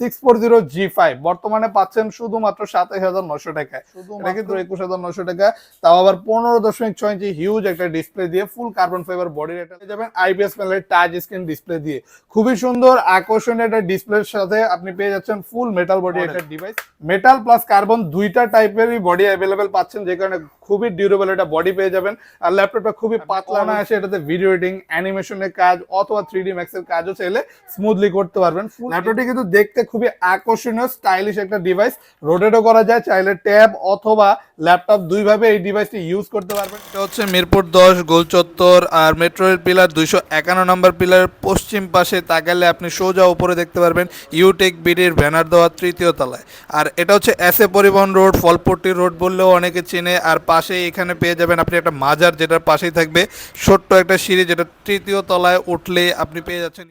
Six four zero G five বর্তমানে পাচ্ছেন শুধুমাত্র সাতাশ হাজার নশো টাকায় এটা কিন্তু একুশ হাজার নশো টাকা। তাও আবার পনেরো দশমিক ছয় ইঞ্চি হিউজ একটা ডিসপ্লে দিয়ে ফুল কার্বন ফাইবার বডি যাবেন আইপিএস প্যানেলের টাচ স্ক্রিন ডিসপ্লে দিয়ে। খুবই সুন্দর আকর্ষণীয় একটা ডিসপ্লের সাথে আপনি পেয়ে যাচ্ছেন ফুল মেটাল বডি একটা ডিভাইস মেটাল প্লাস কার্বন দুইটা টাইপেরই বডি অ্যাভেলেবেল পাচ্ছেন যে কারণে খুবই ডিউরেবল একটা বডি পেয়ে যাবেন। আর ল্যাপটপটা খুবই পাতলা না আসে এটাতে ভিডিও এডিটিং অ্যানিমেশনের কাজ অথবা থ্রি ডি ম্যাক্সের কাজও চাইলে স্মুথলি করতে পারবেন। ল্যাপটপটি কিন্তু দেখতে খুবই আকর্ষণীয় স্টাইলিশ একটা ডিভাইস রোটেটও করা যায়, চাইলে ট্যাব অথবা ল্যাপটপ দুইভাবে এই ডিভাইসটি ইউজ করতে পারবেন। এটা হচ্ছে মিরপুর দশ, গোল চত্বর আর মেট্রো রেল পিলার দুইশো একান্ন নম্বর পিলার পশ্চিম পাশে তাকালে আপনি সোজা উপরে দেখতে পারবেন ইউটেক বিডির ব্যানার দেওয়া তৃতীয় তলায়। আর এটা হচ্ছে এস এ পরিবহন রোড ফলপট্টি রোড বললেও অনেকে চেনে। আর পাশে এখানে পেয়ে যাবেন আপনি একটা মাজার, যেটার পাশেই থাকবে ছোট্ট একটা সিঁড়ি, যেটা তৃতীয় তলায় উঠলে আপনি পেয়ে যাচ্ছেন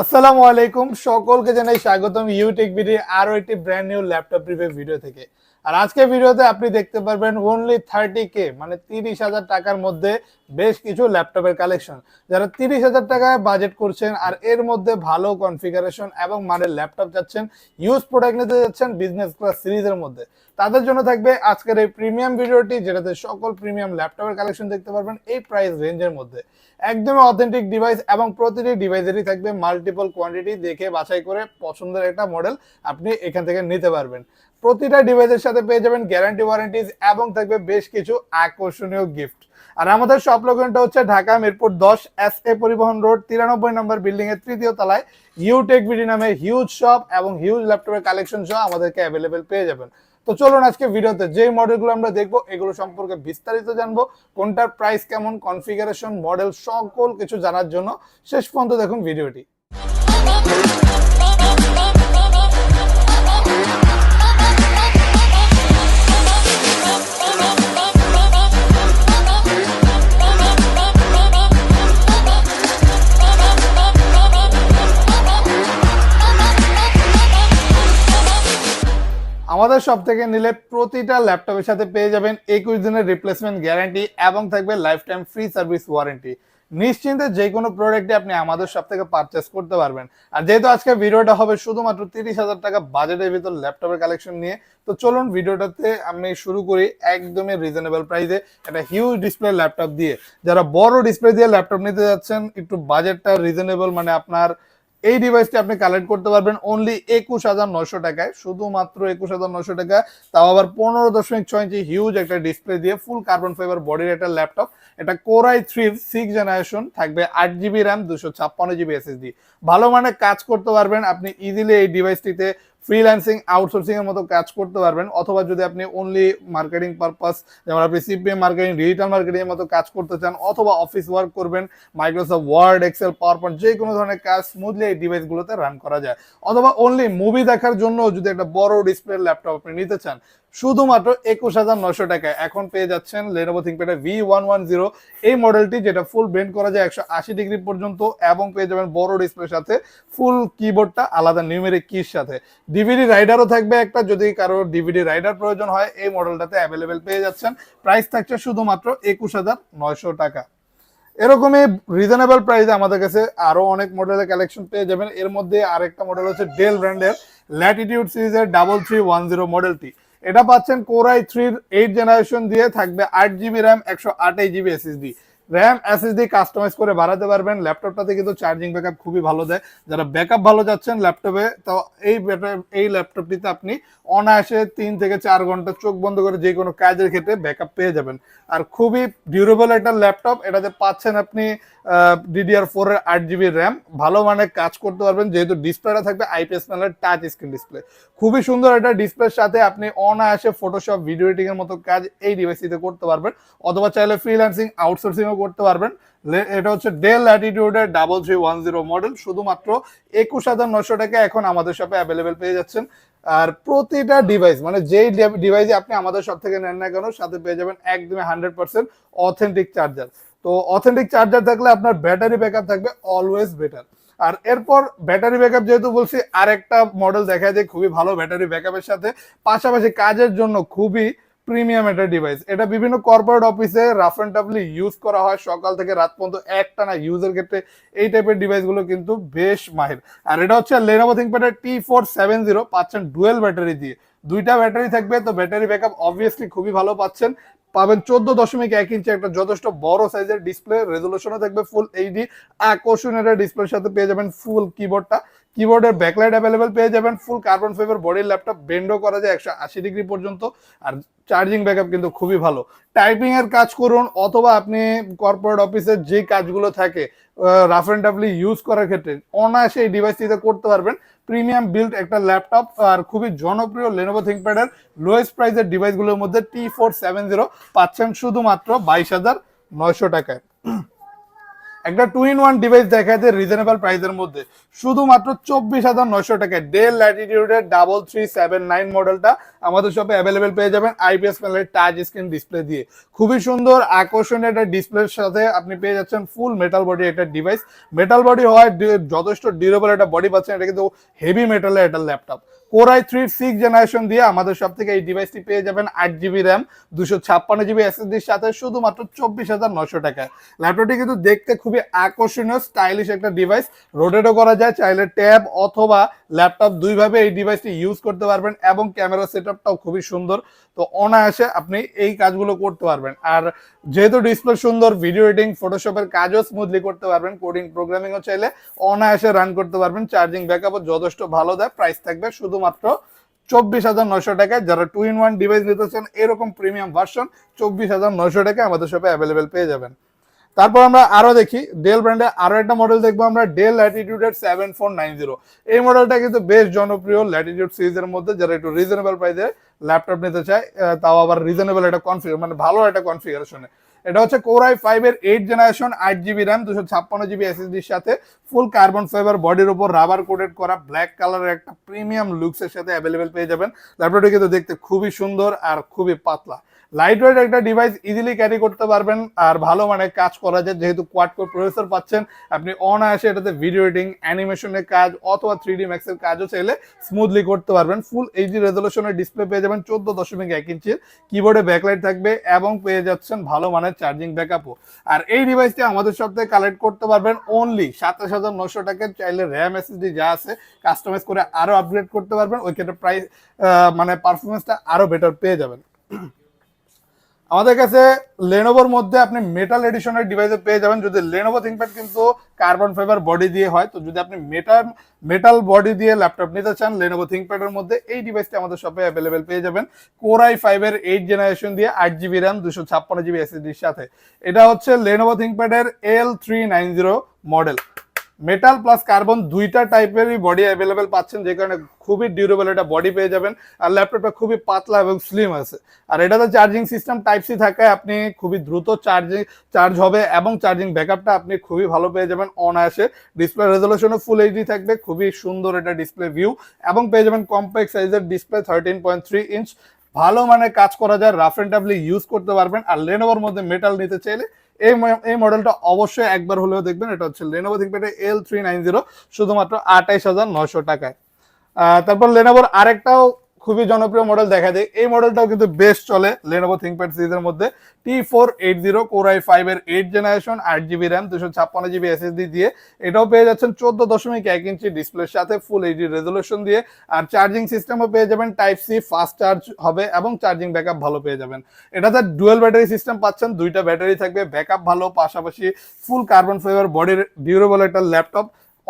আসসালামু আলাইকুম, সকলকে জানাই স্বাগতম ইউটেক বিডি আরও একটি brand new laptop review video থেকে। আর আজকে ভিডিওতে আপনি দেখতে পারবেন ওনলি থার্টি কে মানে তিরিশ হাজার টাকার মধ্যে বেশ কিছু ল্যাপটপের কালেকশন যারা তিরিশ হাজার টাকায় বাজেট করছেন আর এর মধ্যে ভালো কনফিগারেশন এবং মানের ল্যাপটপ যাচ্ছেন ইউজ প্রোডাক্ট নিতে যাচ্ছেন বিজনেস ক্লাস সিরিজের মধ্যে। তাদের জন্য থাকবে আজকের এই প্রিমিয়াম ভিডিওটি, যেটাতে সকল প্রিমিয়াম ল্যাপটপের কালেকশন দেখতে পারবেন এই প্রাইস রেঞ্জের মধ্যে। একদমই অথেন্টিক ডিভাইস এবং প্রতিটি ডিভাইসেরই থাকবে মাল্টিপল কোয়ান্টিটি দেখে বাছাই করে পছন্দের একটা মডেল আপনি এখান থেকে নিতে পারবেন। প্রতিটা ডিভাইসের সাথে পেয়ে যাবেন গ্যারান্টি ওয়ারেন্টিজ এবং থাকবে বেশ কিছু আকর্ষণীয় গিফট আর আমাদের শপ লোকেশনটা হচ্ছে ঢাকা মিরপুর দশ এস এ পরিবহন রোড তিরানব্বই নম্বর বিল্ডিং এর তৃতীয় তলায় ইউটেক বিডি নামে হিউজ শপ এবং হিউজ ল্যাপটপের কালেকশন সহ আমাদেরকে অ্যাভেলেবেল পেয়ে যাবেন। তো চলুন আজকে ভিডিওতে যে মডেলগুলো আমরা দেখব, এগুলো সম্পর্কে বিস্তারিত জানব, কোনটার প্রাইস কেমন কনফিগারেশন মডেল সকল কিছু জানার জন্য শেষ পর্যন্ত দেখুন ভিডিওটি। আমাদের সব থেকে নিলে প্রতিটা ল্যাপটপের সাথে পেয়ে যাবেন একুশ দিনের রিপ্লেসমেন্ট গ্যারান্টি এবং থাকবে lifetime free service warranty নিশ্চিন্তে যে কোনো প্রোডাক্টই আপনি আমাদের সব থেকে পারচেস করতে পারবেন। আর যেহেতু আজকে ভিডিওটা হবে শুধুমাত্র তিরিশ হাজার টাকা বাজেটের ভিতর ল্যাপটপের কালেকশন নিয়ে, তো চলুন ভিডিওটাতে আমি শুরু করি একদমই রিজনেবল প্রাইসে একটা হিউজ ডিসপ্লে ল্যাপটপ দিয়ে। যারা বড় ডিসপ্লে দিয়ে ল্যাপটপ নিতে যাচ্ছেন, একটু বাজেটটা রিজনেবল মানে আপনার এই ডিভাইসটি আপনি কালেক্ট করতে পারবেন অনলি একুশ হাজার নশো টাকায়। শুধুমাত্র একুশ হাজার নশো টাকা। তাও আবার পনেরো দশমিক ছয় ইঞ্চি হিউজ একটা ডিসপ্লে দিয়ে ফুল কার্বন ফাইবার বডির একটা ল্যাপটপ এটা কোরাই থ্রি সিক্স জেনারেশন থাকবে আট জিবি র্যাম দুশো ছাপ্পান্ন জিবি এসএসডি ভালো মানে কাজ করতে পারবেন। আপনি ইজিলি এই ডিভাইসটিতে ফ্রিল্যান্সিং আউটসোর্সিং এর মতো কাজ করতে পারবেন, অথবা যদি আপনি অনলি মার্কেটিং পারপাস যেমন আপনি সিপিএম মার্কেটিং ডিজিটাল মার্কেটিং এর মতো কাজ করতে চান, অথবা অফিস ওয়ার্ক করবেন Microsoft Word Excel PowerPoint যে কোনো ধরনের কাজ স্মুথলি এই ডিভাইসগুলোতে রান করা যায়। অথবা অনলি মুভি দেখার জন্য যদি একটা বড় ডিসপ্লে ল্যাপটপ আপনি নিতে চান শুধুমাত্র একুশ হাজার নশো টাকায়। এখন পেয়ে যাচ্ছেন Lenovo ThinkPad V one one zero এই মডেলটি যেটা ফুল বেন্ড করা যায় একশো আশি ডিগ্রি পর্যন্ত এবং পেয়ে যাবেন বড় ডিসপ্লের সাথে ফুল কিবোর্ডটা আলাদা নিউমেরিক কির সাথে। ডিভিডি রাইডারও থাকবে একটা, যদি কারও ডিভিডি রাইডার প্রয়োজন হয়, এই মডেলটাতে অ্যাভেলেবেল পেয়ে যাচ্ছেন। প্রাইস থাকছে শুধুমাত্র একুশ হাজার নয়শো টাকা। এরকমই রিজনেবল প্রাইসে আমাদের কাছে আরও অনেক মডেলের কালেকশন পেয়ে যাবেন। এর মধ্যে আরেকটা মডেল হচ্ছে ডেল ব্র্যান্ডের ল্যাটিটিউড সিরিজের ডাবল থ্রি ওয়ান জিরো মডেলটি এটা পাচ্ছেন কোরাই থ্রির এইট জেনারেশন দিয়ে থাকবে আট জিবি র্যাম, একশো আট আঠাশ GB SSD. RAM SSD customise করে বাড়াতে পারবেন। ল্যাপটপটাতে কিন্তু চার্জিং ব্যাকআপ খুবই ভালো দেয়। যারা ব্যাকআপ ভালো যাচ্ছেন ল্যাপটপে, তো এই এই ল্যাপটপটিতে আপনি অনায়াসে তিন থেকে চার ঘণ্টা চোখ বন্ধ করে যে কোনো কাজের ক্ষেত্রে ব্যাকআপ পেয়ে যাবেন। আর খুবই ডিউরেবল একটা ল্যাপটপ, এটাতে পাচ্ছেন আপনি ডিডিআর ফোর এর আট জিবি র্যাম। ভালো মানে কাজ করতে পারবেন, যেহেতু ডিসপ্লেটা থাকবে আইপিএস প্যানেলের টাচ স্ক্রিন ডিসপ্লে খুবই সুন্দর একটা ডিসপ্লের সাথে আপনি অনায়াসে ফটোশপ ভিডিও এডিটিং এর মতো কাজ এই ডিভাইসটিতে করতে পারবেন। অথবা চাইলে ফ্রিল্যান্সিং আউটসোর্সিংও করতে পারবেন। এটা হচ্ছে Dell অ্যাটিটিউডের double three one zero model শুধুমাত্র একুশ হাজার নশো টাকা এখন আমাদের শপে অ্যাভেলেবেল পেয়ে যাচ্ছেন। আর প্রতিটা ডিভাইস মানে যেই ডিভাইসে আপনি আমাদের সব থেকে নেন না কেন, সাথে পেয়ে যাবেন একদমই হান্ড্রেড পার্সেন্ট অথেন্টিক চার্জার তো অথেন্টিক চার্জার থাকলে আপনার ব্যাটারি ব্যাকআপ থাকবে অলওয়েজ বেটার আর এরপর ব্যাটারি ব্যাকআপ যেহেতু বলছি, আরেকটা মডেল দেখা যায় খুবই ভালো ব্যাটারি ব্যাকআপের সাথে। পাশাপাশি কাজের জন্য খুবই প্রিমিয়াম একটা ডিভাইস এটা বিভিন্ন কর্পোরেট অফিসে রাফ অ্যান্ড টাফলি ইউজ করা হয়। সকাল থেকে রাত পর্যন্ত একটানা ইউজের ক্ষেত্রে এই টাইপের ডিভাইসগুলো কিন্তু বেশ মাহির। আর এটা হচ্ছে লেনোভো থিংকপ্যাডের টি ফোর সেভেন জিরো পাচ্ছেন ডুয়েল ব্যাটারি দিয়ে। দুইটা ব্যাটারি থাকবে, তো ব্যাটারি ব্যাকআপ অবভিয়াসলি খুবই ভালো পাচ্ছেন। পাবেন চোদ্দ দশমিক এক ইঞ্চি একটা যথেষ্ট বড় সাইজের ডিসপ্লে রেজলিউশনও থাকবে ফুল এইচডি আকর্ষণীয় একটা ডিসপ্লের সাথে পেয়ে যাবেন ফুল কিবোর্ডটা কিবোর্ডের ব্যাকলাইট অ্যাভেলেবেল পেয়ে যাবেন ফুল কার্বন ফাইবার বডির ল্যাপটপ বেন্ডও করা যায় একশো আশি ডিগ্রি পর্যন্ত, আর চার্জিং ব্যাকআপ কিন্তু খুবই ভালো। টাইপিং এর কাজ করুন, অথবা আপনি কর্পোরেট অফিসের যে কাজগুলো থাকে রাফ অ্যান্ড টাফলি ইউজ করার ক্ষেত্রে, অনায়াসে এই ডিভাইসটিতে করতে পারবেন। প্রিমিয়াম বিল্ড একটা ল্যাপটপ আর খুবই জনপ্রিয় লেনোভো থিংকপ্যাডের লোয়েস্ট প্রাইসের ডিভাইসগুলোর মধ্যে টি ফোর সেভেন জিরো পাচ্ছেন শুধুমাত্র বাইশ হাজার নয়শো টাকায়। একটা টু ইন ওয়ান ডিভাইস দেখায় যে রিজনেবল প্রাইসের মধ্যে। শুধুমাত্র চব্বিশ হাজার নয়শো টাকায়। ডেল ল্যাটিটিউডের ডাবল থ্রি সেভেন নাইন মডেলটা আমাদের শপে অ্যাভেলেবেল পেয়ে যাবেন আইপিএস প্যানেলের টাচ স্ক্রিন ডিসপ্লে দিয়ে। খুবই সুন্দর, আকর্ষণীয় একটা ডিসপ্লের সাথে আপনি পেয়ে যাচ্ছেন ফুল মেটাল বডি একটা ডিভাইস মেটাল বডি হওয়ায় যথেষ্ট ডিউরেবল একটা বডি পাচ্ছেন, এটা কিন্তু হেভি মেটালের একটা laptop core i three six generation দিয়ে আমাদের সব থেকে এই ডিভাইসটি পেয়ে যাবেন আট জিবি র্যাম দুশো ছাপ্পান্ন জিবি এসএসডির সাথে শুধুমাত্র চব্বিশ হাজার নশো টাকায় ল্যাপটপটি কিন্তু দেখতে খুবই আকর্ষণীয় স্টাইলিশ একটা ডিভাইস রোটেটও করা যায়, চাইলে ট্যাব অথবা ল্যাপটপ দুইভাবে এই ডিভাইসটি ইউজ করতে পারবেন এবং ক্যামেরা সেটআপটাও খুবই সুন্দর। তো অনায়াসে আপনি এই কাজগুলো করতে পারবেন। আর যেহেতু ডিসপ্লে সুন্দর ভিডিও এডিটিং ফটোশপের কাজও স্মুথলি করতে পারবেন কোডিং প্রোগ্রামিংও চাইলে অনায়াসে রান করতে পারবেন। চার্জিং ব্যাকআপও যথেষ্ট ভালো দেয় প্রাইস থাকবে শুধুমাত্র চব্বিশ হাজার নয়শো টাকায় যারা টু ইন ওয়ান ডিভাইস নিতে চান, এরকম প্রিমিয়াম ভার্সন চব্বিশ হাজার নয়শো টাকায় আমাদের শপে অ্যাভেলেবেল পেয়ে যাবেন। তারপর আমরা আরও দেখি ডেল ব্র্যান্ডের আরও একটা মডেল দেখব আমরা ডেল ল্যাটিটিউডের সেভেন ফোর নাইন জিরো এই মডেলটা কিন্তু বেশ জনপ্রিয় ল্যাটিটিউড সিরিজের মধ্যে, যারা একটু রিজনেবল প্রাইসে ল্যাপটপ নিতে চায় তাও আবার রিজনেবল একটা কনফিগার মানে ভালো একটা কনফিগারেশনে এটা হচ্ছে কোরাই ফাইভ এর এইট জেনারেশন আট জিবি র্যাম দুশো ছাপ্পান্ন জিবি এসএসডির সাথে ফুল কার্বন ফাইবার বডির উপর রাবার কোটেড করা ব্ল্যাক কালারের একটা প্রিমিয়াম লুকসের সাথে অ্যাভেলেবেল পেয়ে যাবেন। ল্যাপটপটি কিন্তু দেখতে খুবই সুন্দর আর খুবই পাতলা। লাইট ওয়েট একটা ডিভাইস ইজিলি ক্যারি করতে পারবেন আর ভালো মানে কাজ করা যায়, যেহেতু কোয়াড কোর প্রসেসর পাচ্ছেন, আপনি অনায়াসে এটাতে ভিডিও এডিটিং অ্যানিমেশনের কাজ অথবা থ্রি ডি ম্যাক্সের কাজও চাইলে স্মুথলি করতে পারবেন। ফুল এইচডি রেজলিউশনের ডিসপ্লে পেয়ে যাবেন চোদ্দ দশমিক এক ইঞ্চির কিবোর্ডে ব্যাকলাইট থাকবে এবং পেয়ে যাচ্ছেন ভালো মানের চার্জিং ব্যাকআপও আর এই ডিভাইসটি আমাদের সব থেকে কালেক্ট করতে পারবেন অনলি সাতাশ হাজার নশো টাকার, চাইলে র্যাম এসএসডি যা আছে কাস্টমাইজ করে আরও আপগ্রেড করতে পারবেন। ওই ক্ষেত্রে প্রাইস মানে পারফরমেন্সটা আরও বেটার পেয়ে যাবেন। আমাদের কাছে লেনোভোর মধ্যে আপনি মেটাল এডিশনের ডিভাইসে পেয়ে যাবেন। যদি লেনোভো থিংকপ্যাড কিন্তু কার্বন ফাইবার বডি দিয়ে হয়, তো যদি আপনি মেটাল মেটাল বডি দিয়ে ল্যাপটপ নিতে চান লেনোভো থিংকপ্যাডের মধ্যে এই ডিভাইসটি আমাদের শপে অ্যাভেলেবেল পেয়ে যাবেন। কোরাই ফাইভের এইট জেনারেশন দিয়ে আট জিবি র্যাম দুশো ছাপ্পান্ন জিবি এসএসডির সাথে। এটা হচ্ছে Lenovo থিংকপ্যাডের L three nine zero model metal plus carbon দুইটা টাইপেরই বডি অ্যাভেলেবেল পাচ্ছেন, যে কারণে খুবই ডিউরেবল এটা বডি পেয়ে যাবেন। আর ল্যাপটপটা খুবই পাতলা এবং স্লিম আছে। আর এটাতে চার্জিং সিস্টেম টাইপ সি থাকায় আপনি খুবই দ্রুত চার্জিং চার্জ হবে এবং চার্জিং ব্যাকআপটা আপনি খুবই ভালো পেয়ে যাবেন অনায়াসে। ডিসপ্লে রেজলিউশনও ফুল এইচডি থাকবে, খুবই সুন্দর এটা ডিসপ্লে ভিউ এবং পেয়ে যাবেন কম্প্যাক্ট সাইজের display thirteen point three inch ভালো মানে কাজ করা যায় রাফ অ্যান্ড টাফলি ইউজ করতে পারবেন। আর লেনোভার মধ্যে মেটাল নিতে চাইলে এই এই মডেলটা অবশ্যই একবার হলেও দেখবেন, এটা হচ্ছে Lenovo ThinkPad L three nine zero শুধুমাত্র আঠাইশ হাজার নয়শো টাকায়। তারপর লেনোভোর আরেকটাও খুবই জনপ্রিয় মডেল দেখা যায় এই মডেলটাও কিন্তু বেস্ট চলে লেনোভো থিংকপ্যাড সিরিজের মধ্যে। T four eight zero core i five এর এইট জেনারেশন আট জিবি র্যাম দুশো ছাপ্পান্ন জিবি এসএসডি দিয়ে। এটাও পেয়ে যাচ্ছেন চোদ্দ দশমিক এক ইঞ্চি ডিসপ্লের সাথে ফুল এইচডি রেজলিউশন দিয়ে। আর চার্জিং সিস্টেমও পেয়ে যাবেন টাইপ সি ফাস্ট চার্জ হবে এবং চার্জিং ব্যাকআপ ভালো পেয়ে যাবেন। এটাতে ডুয়েল ব্যাটারি সিস্টেম পাচ্ছেন, দুইটা ব্যাটারি থাকবে ব্যাকআপ ভালো, পাশাপাশি ফুল কার্বন ফাইবার বডির ডিউরেবল একটা ল্যাপটপ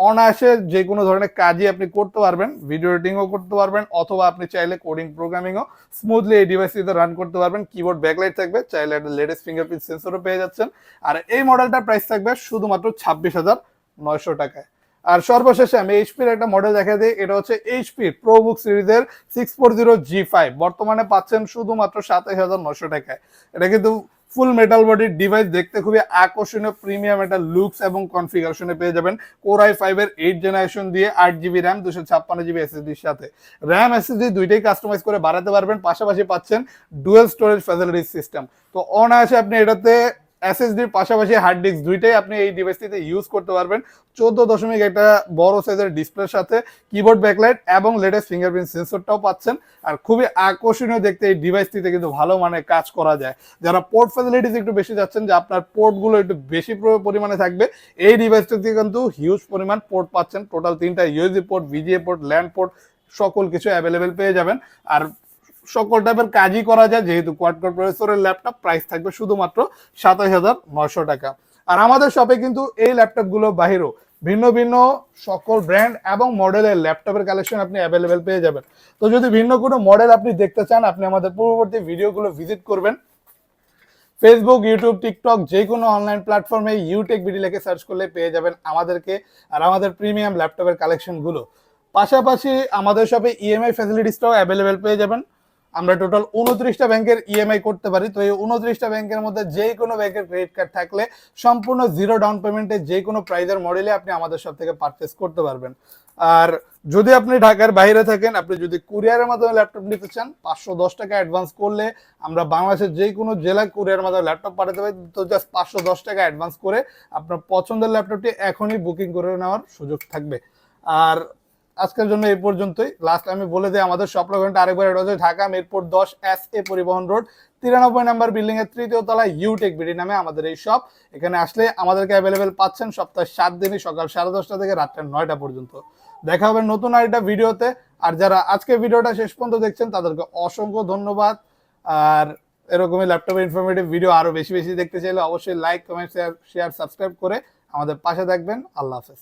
অনায়াসে যে কোনো ধরনের কাজই আপনি করতে পারবেন ভিডিও এডিটিংও করতে পারবেন, অথবা আপনি চাইলে কোডিং প্রোগ্রামিংও স্মুথলি এই ডিভাইসটিতে রান করতে পারবেন। কিবোর্ড ব্যাকলাইট থাকবে, চাইলে একটা লেটেস্ট ফিঙ্গারপ্রিন্ট সেন্সরও পেয়ে যাচ্ছেন। আর এই মডেলটার প্রাইস থাকবে শুধুমাত্র ছাব্বিশ হাজার নয়শো টাকায়। আর সর্বশেষে আমি এইচপির একটা মডেল দেখা দিই, এটা হচ্ছে এইচপি প্রোবুক সিরিজের six four zero G five বর্তমানে পাচ্ছেন শুধুমাত্র সাতাশ হাজার নশো টাকায়। এটা কিন্তু ফুল মেটাল বডির ডিভাইস দেখতে খুবই আকর্ষণীয় প্রিমিয়াম একটা লুকস এবং কনফিগারেশনে পেয়ে যাবেন। কোরাই ফাইভের এইট জেনারেশন দিয়ে আট জিবি র্যাম দুশো ছাপ্পান্ন জিবি এসএসডির সাথে। র্যাম এসএসডি দুইটাই কাস্টমাইজ করে বাড়াতে পারবেন, পাশাপাশি পাচ্ছেন ডুয়েল স্টোরেজ ফ্যাসিলিটি সিস্টেম তো অনায়াসে আপনি এটাতে এসএসডির পাশাপাশি হার্ড ডিস্ক দুইটাই আপনি এই ডিভাইসটিতে ইউজ করতে পারবেন। চোদ্দ দশমিক একটা বড় সাইজের ডিসপ্লের সাথে কিবোর্ড ব্যাকলাইট এবং লেটেস্ট ফিঙ্গারপ্রিন্ট সেন্সরটাও পাচ্ছেন। আর খুবই আকর্ষণীয় দেখতে এই ডিভাইসটিতে কিন্তু ভালো মানে কাজ করা যায়। যারা পোর্ট ফ্যাসিলিটিস একটু বেশি যাচ্ছেন, যে আপনার পোর্টগুলো একটু বেশি পরিমাণে থাকবে, এই ডিভাইসটিতে কিন্তু হিউজ পরিমাণ পোর্ট পাচ্ছেন। টোটাল তিনটা USB port VGA port LAN port সকল কিছু অ্যাভেলেবেল পেয়ে যাবেন। আর সকল টাইপের কাজই করা যায়। যেহেতু কোয়াড কোর প্রসেসরের ল্যাপটপ প্রাইস থাকবে শুধুমাত্র সাতাশ হাজার নয়শো টাকা। আর আমাদের শপে কিন্তু এই ল্যাপটপগুলো বাহিরেও। ভিন্ন ভিন্ন সকল ব্র্যান্ড এবং মডেলের ল্যাপটপের কালেকশন আপনি অ্যাভেলেবেল পেয়ে যাবেন। তো যদি ভিন্ন কোনো মডেল আপনি দেখতে চান, আপনি আমাদের পূর্ববর্তী ভিডিওগুলো ভিজিট করবেন। ফেসবুক ইউটিউব টিকটক যে কোনো অনলাইন প্ল্যাটফর্মে ইউটেক বিডি লেখে সার্চ করলে পেয়ে যাবেন আমাদেরকে আর আমাদের প্রিমিয়াম ল্যাপটপের কালেকশনগুলো পাশাপাশি আমাদের শপে ইএমআই ফ্যাসিলিটিসটাও অ্যাভেলেবেল পেয়ে যাবেন। আমরা টোটাল উনত্রিশটা ব্যাংকের ইএমআই করতে পারি। তো এই উনত্রিশটা ব্যাংকের মধ্যে যে কোনো ব্যাংকের ক্রেডিট কার্ড থাকলে সম্পূর্ণ জিরো ডাউন পেমেন্টে যে কোনো প্রাইজের মডেলে আপনি আমাদের সব থেকে পারচেস করতে পারবেন। আর যদি আপনি ঢাকার বাইরে থাকেন, আপনি যদি কুরিয়ারের মাধ্যমে ল্যাপটপ নিতে চান, পাঁচশো দশ টাকা অ্যাডভান্স করলে আমরা বাংলাদেশের যে কোনো জেলায় কুরিয়ারের মাধ্যমে ল্যাপটপ পাঠাতে পারি। তো জাস্ট পাঁচশো দশ টাকা অ্যাডভান্স করে আপনার পছন্দের ল্যাপটপটি এখনই বুকিং করে নেওয়ার সুযোগ থাকবে। আর আজকের জন্য এই পর্যন্তই। লাস্ট আমি বলে দিই, আমাদের সব লোকেনটা আরেকবার এটা হচ্ছে ঢাকা মিরপুর দশ এস এ পরিবহন রোড তিরানব্বই নাম্বার বিল্ডিং এর তৃতীয় তলায় ইউটেক বিডি নামে আমাদের এই শপ এখানে আসলে আমাদেরকে অ্যাভেলেবেল পাচ্ছেন সপ্তাহে সাত দিনই, সকাল সাড়ে দশটা থেকে রাত্রে নয়টা পর্যন্ত। দেখা হবে নতুন আরেকটা ভিডিওতে। আর যারা আজকে ভিডিওটা শেষ পর্যন্ত দেখছেন, তাদেরকে অসংখ্য ধন্যবাদ। আর এরকমই ল্যাপটপের ইনফরমেটিভ ভিডিও আরও বেশি বেশি দেখতে চাইলে অবশ্যই like comment share share subscribe করে আমাদের পাশে থাকবেন। আল্লাহ হাফেজ।